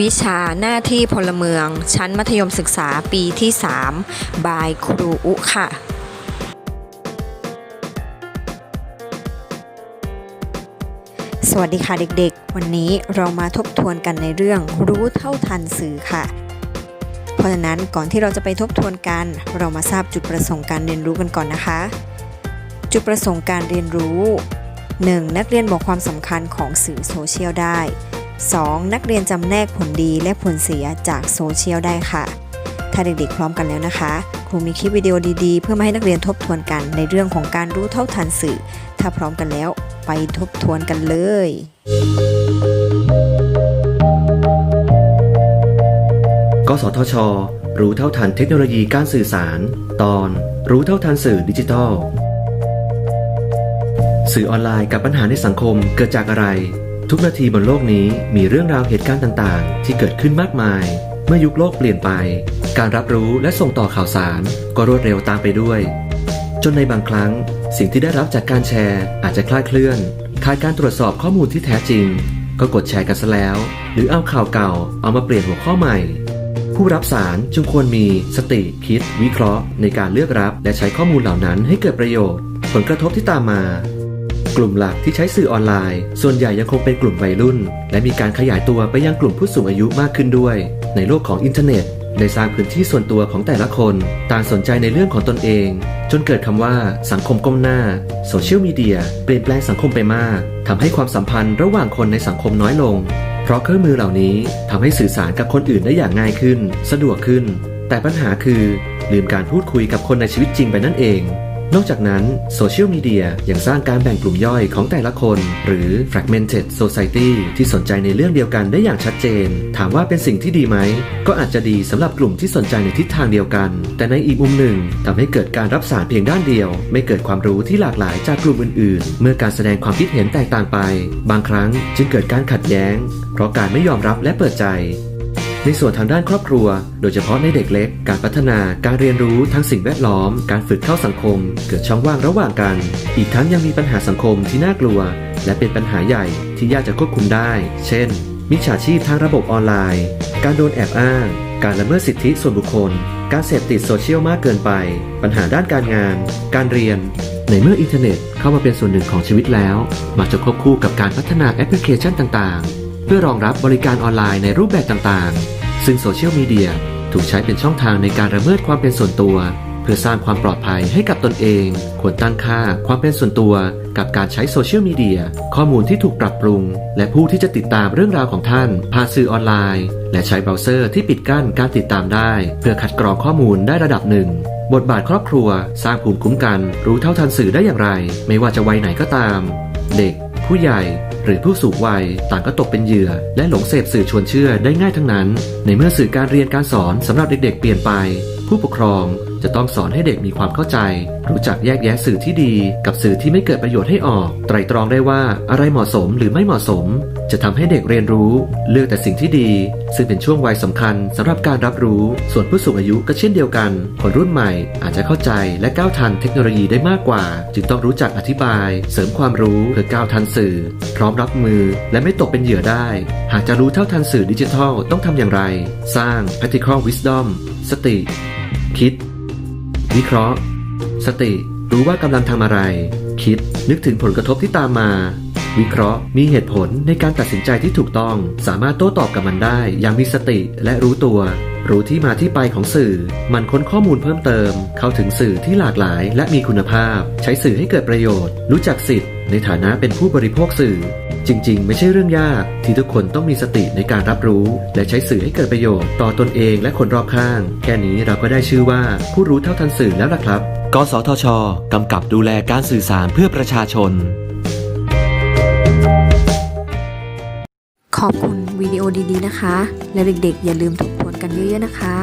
วิชาหน้าที่พลเมือง ชั้นมัธยมศึกษาปีที่ 3 บายครูอุค่ะ สวัสดีค่ะเด็กๆ วันนี้เรามาทบทวนกันในเรื่องรู้เท่าทันสื่อค่ะ เพราะฉะนั้นก่อนที่เราจะไปทบทวนกัน เรามาทราบจุดประสงค์การเรียนรู้กันก่อนนะคะ จุดประสงค์การเรียนรู้ 1. นักเรียนบอกความสำคัญของสื่อโซเชียลได้ 2. นักเรียนจำแนกผลดีและผลเสียจากโซเชียลได้ค่ะ ถ้าเด็กๆพร้อมกันแล้วนะคะ ครูมีคลิปวิดีโอดีๆ เพื่อมาให้นักเรียนทบทวนกันในเรื่องของการรู้เท่าทันสื่อ ถ้าพร้อมกันแล้วไปทบทวนกันเลยกสทช รู้เท่าทันเทคโนโลยีการสื่อสาร ตอน รู้เท่าทันสื่อดิจิทัล สื่อออนไลน์กับปัญหาในสังคมเกิดจากอะไร ทุกนาทีบนโลกนี้มีเรื่องราวเหตุการณ์ต่างๆ ที่เกิดขึ้นมากมาย เมื่อยุคโลกเปลี่ยนไป การรับรู้และส่งต่อข่าวสาร ก็รวดเร็วตามไปด้วย จนในบางครั้ง สิ่งที่ได้รับจากการแชร์ อาจจะคลาดเคลื่อนขาดการตรวจสอบข้อมูลที่แท้จริง ก็กดแชร์กันซะแล้ว หรือเอาข่าวเก่าเอามาเปลี่ยนหัวข้อใหม่ ผู้รับสารจึงควรมีสติคิด วิเคราะห์ ในการเลือกรับ และใช้ข้อมูลเหล่านั้นให้เกิดประโยชน์ ผลกระทบที่ตามมา กลุ่มหลักที่ใช้สื่อออนไลน์ ส่วนใหญ่ยังคงเป็นกลุ่มวัยรุ่น และมีการขยายตัวไปยังกลุ่มผู้สูงอายุมากขึ้นด้วย ในโลกของอินเทอร์เน็ตได้สร้างพื้นที่ส่วนตัวของแต่ละคน ต่างสนใจในเรื่องของตนเอง จนเกิดคำว่าสังคมก้มหน้าโซเชียลมีเดียเปลี่ยนแปลงสังคมไปมากทำให้ความสัมพันธ์ระหว่างคนในสังคมน้อยลง เพราะเครื่องมือเหล่านี้ทำให้สื่อสารกับคนอื่นได้อย่างง่ายขึ้น สะดวกขึ้น แต่ปัญหาคือ ลืมการพูดคุยกับคนในชีวิตจริงไปนั่นเอง นอกจากนั้นโซเชียลมีเดียยังสร้างการแบ่งกลุ่มย่อยของแต่ละคน หรือ fragmented society ที่สนใจในเรื่องเดียวกันได้อย่างชัดเจน ถามว่าเป็นสิ่งที่ดีไหม ก็อาจจะดีสำหรับกลุ่มที่สนใจในทิศทางเดียวกัน แต่ในอีกมุมหนึ่งทำให้เกิดการรับสารเพียงด้านเดียว ไม่เกิดความรู้ที่หลากหลายจากกลุ่มอื่น ๆ เมื่อการแสดงความคิดเห็นแตกต่างไป บางครั้งจึงเกิดการขัดแย้ง เพราะการไม่ยอมรับและเปิดใจ ในส่วนทางด้านครอบครัว โดยเฉพาะในเด็กเล็ก การพัฒนา การเรียนรู้ทั้งสิ่งแวดล้อม การฝึกเข้าสังคม เกิดช่องว่างระหว่างกัน อีกทั้งยังมีปัญหาสังคมที่น่ากลัว และเป็นปัญหาใหญ่ที่ยากจะควบคุมได้ เช่น มิจฉาชีพทางระบบออนไลน์ การโดนแอบอ้าง การละเมิดสิทธิส่วนบุคคล การเสพติดโซเชียลมากเกินไป ปัญหาด้านการงาน การเรียน ในเมื่ออินเทอร์เน็ตเข้ามาเป็นส่วนหนึ่งของชีวิตแล้ว มักจะควบคู่กับการพัฒนาแอปพลิเคชันต่างๆ พื่อรองรับบริการออนไลน์ในรูปแบบต่างๆ ซึ่งโซเชียลมีเดียถูกใช้เป็นช่องทางในการระเมิดความเป็นส่วนตัว เพื่อสร้างความปลอดภัยให้กับตนเอง ควรตั้งค่าความเป็นส่วนตัว กับการใช้โซเชียลมีเดีย ข้อมูลที่ถูกปรับปรุง และผู้ที่จะติดตามเรื่องราวของท่าน ผ่านสื่อออนไลน์ และใช้เบราว์เซอร์ที่ปิดกั้นการติดตามได้ เพื่อคัดกรองข้อมูลได้ระดับหนึ่งบทบาทครอบครัว สร้างภูมิคุ้มกัน รู้เท่าทันสื่อได้อย่างไร ไม่ว่าจะวัยไหนก็ตาม เด็ก ผู้ใหญ่หรือผู้สูงวัยต่างก็ตกเป็นเหยื่อ และหลงเสพสื่อชวนเชื่อได้ง่ายทั้งนั้น ในเมื่อสื่อการเรียนการสอนสำหรับเด็กๆ เปลี่ยนไป ผู้ปกครองจะต้องสอนให้เด็กมีความเข้าใจ รู้จักแยกแยะสื่อที่ดี กับสื่อที่ไม่เกิดประโยชน์ให้ออก ไตรตรองได้ว่าอะไรเหมาะสมหรือไม่เหมาะสม จะทำให้เด็กเรียนรู้ เลือกแต่สิ่งที่ดี ซึ่งเป็นช่วงวัยสำคัญสำหรับการรับรู้ ส่วนผู้สูงอายุก็เช่นเดียวกัน คนรุ่นใหม่อาจจะเข้าใจและก้าวทันเทคโนโลยีได้มากกว่า จึงต้องรู้จักอธิบาย เสริมความรู้เพื่อก้าวทันสื่อ พร้อมรับมือ และไม่ตกเป็นเหยื่อได้ หากจะรู้เท่าทันสื่อดิจิทัลต้องทำอย่างไร สร้าง practical wisdom สติ คิด วิเคราะห์ สติ รู้ว่ากำลังทำอะไร คิด นึกถึงผลกระทบที่ตามมา วิเคราะห์ มีเหตุผลในการตัดสินใจที่ถูกต้อง สามารถโต้ตอบกับมันได้ อย่างมีสติและรู้ตัว รู้ที่มาที่ไปของสื่อ มันค้นข้อมูลเพิ่มเติม เข้าถึงสื่อที่หลากหลาย และมีคุณภาพ ใช้สื่อให้เกิดประโยชน์ รู้จักสิทธิ์ในฐานะเป็นผู้บริโภคสื่อ จริง ๆ ไม่ใช่เรื่องยากที่ทุกคนต้องมีสติในการรับรู้ และใช้สื่อให้เกิดประโยชน์ต่อตนเองและคนรอบข้าง แค่นี้เราก็ได้ชื่อว่าผู้รู้เท่าทันสื่อแล้วล่ะครับ กสทช กำกับดูแลการสื่อสารเพื่อประชาชน ขอบคุณวิดีโอดีๆนะคะ และเด็กๆ อย่าลืมทบทวน กันเยอะๆนะคะ